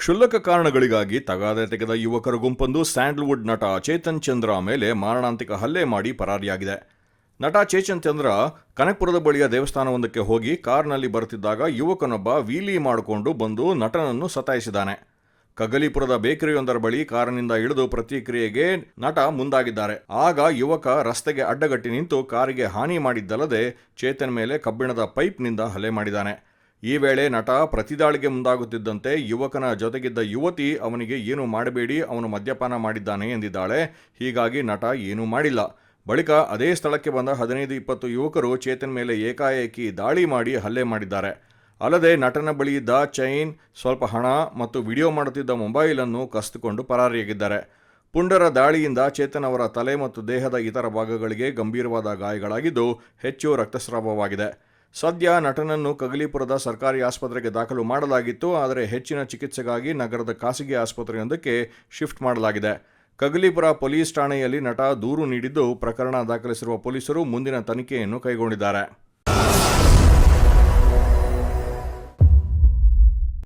ಕ್ಷುಲ್ಲಕ ಕಾರಣಗಳಿಗಾಗಿ ತಗಾದೆ ತೆಗೆದ ಯುವಕರ ಗುಂಪೊಂದು ಸ್ಯಾಂಡಲ್ವುಡ್ ನಟ ಚೇತನ್ ಚಂದ್ರ ಮೇಲೆ ಮಾರಣಾಂತಿಕ ಹಲ್ಲೆ ಮಾಡಿ ಪರಾರಿಯಾಗಿದೆ. ನಟ ಚೇತನ್ ಚಂದ್ರ ಕನಕಪುರದ ಬಳಿಯ ದೇವಸ್ಥಾನವೊಂದಕ್ಕೆ ಹೋಗಿ ಕಾರ್ನಲ್ಲಿ ಬರುತ್ತಿದ್ದಾಗ ಯುವಕನೊಬ್ಬ ವೀಲಿ ಮಾಡಿಕೊಂಡು ಬಂದು ನಟನನ್ನು ಸತಾಯಿಸಿದ್ದಾನೆ. ಕಗಲಿಪುರದ ಬೇಕರಿಯೊಂದರ ಬಳಿ ಕಾರಿನಿಂದ ಇಳಿದು ಪ್ರತಿಕ್ರಿಯೆಗೆ ನಟ ಮುಂದಾಗಿದ್ದಾರೆ. ಆಗ ಯುವಕ ರಸ್ತೆಗೆ ಅಡ್ಡಗಟ್ಟಿ ನಿಂತು ಕಾರಿಗೆ ಹಾನಿ ಮಾಡಿದ್ದಲ್ಲದೆ ಚೇತನ್ ಮೇಲೆ ಕಬ್ಬಿಣದ ಪೈಪ್ನಿಂದ ಹಲ್ಲೆ ಮಾಡಿದ್ದಾನೆ. ಈ ವೇಳೆ ನಟ ಪ್ರತಿದಾಳಿಗೆ ಮುಂದಾಗುತ್ತಿದ್ದಂತೆ ಯುವಕನ ಜೊತೆಗಿದ್ದ ಯುವತಿ ಅವನಿಗೆ ಏನು ಮಾಡಬೇಡಿ, ಅವನು ಮದ್ಯಪಾನ ಮಾಡಿದ್ದಾನೆ ಎಂದಿದ್ದಾಳೆ. ಹೀಗಾಗಿ ನಟ ಏನೂ ಮಾಡಿಲ್ಲ. ಬಳಿಕ ಅದೇ ಸ್ಥಳಕ್ಕೆ ಬಂದ ಹದಿನೈದು ಇಪ್ಪತ್ತು ಯುವಕರು ಚೇತನ್ ಮೇಲೆ ಏಕಾಏಕಿ ದಾಳಿ ಮಾಡಿ ಹಲ್ಲೆ ಮಾಡಿದ್ದಾರೆ. ಅಲ್ಲದೆ ನಟನ ಬಳಿ ಇದ್ದ ಚೈನ್ ಸ್ವಲ್ಪ ಹಣ ಮತ್ತು ವಿಡಿಯೋ ಮಾಡುತ್ತಿದ್ದ ಮೊಬೈಲನ್ನು ಕಸಿದುಕೊಂಡು ಪರಾರಿಯಾಗಿದ್ದಾರೆ. ಪುಂಡರ ದಾಳಿಯಿಂದ ಚೇತನ್ ಅವರ ತಲೆ ಮತ್ತು ದೇಹದ ಇತರ ಭಾಗಗಳಿಗೆ ಗಂಭೀರವಾದ ಗಾಯಗಳಾಗಿದ್ದು ಹೆಚ್ಚು ರಕ್ತಸ್ರಾವವಾಗಿದೆ. ಸದ್ಯ ನಟನನ್ನು ಕಗಲಿಪುರದ ಸರ್ಕಾರಿ ಆಸ್ಪತ್ರೆಗೆ ದಾಖಲು ಮಾಡಲಾಗಿತ್ತು, ಆದರೆ ಹೆಚ್ಚಿನ ಚಿಕಿತ್ಸೆಗಾಗಿ ನಗರದ ಖಾಸಗಿ ಆಸ್ಪತ್ರೆಯೊಂದಕ್ಕೆ ಶಿಫ್ಟ್ ಮಾಡಲಾಗಿದೆ. ಕಗಲಿಪುರ ಪೊಲೀಸ್ ಠಾಣೆಯಲ್ಲಿ ನಟ ದೂರು ನೀಡಿದ್ದು ಪ್ರಕರಣ ದಾಖಲಿಸಿರುವ ಪೊಲೀಸರು ಮುಂದಿನ ತನಿಖೆಯನ್ನು ಕೈಗೊಂಡಿದ್ದಾರೆ.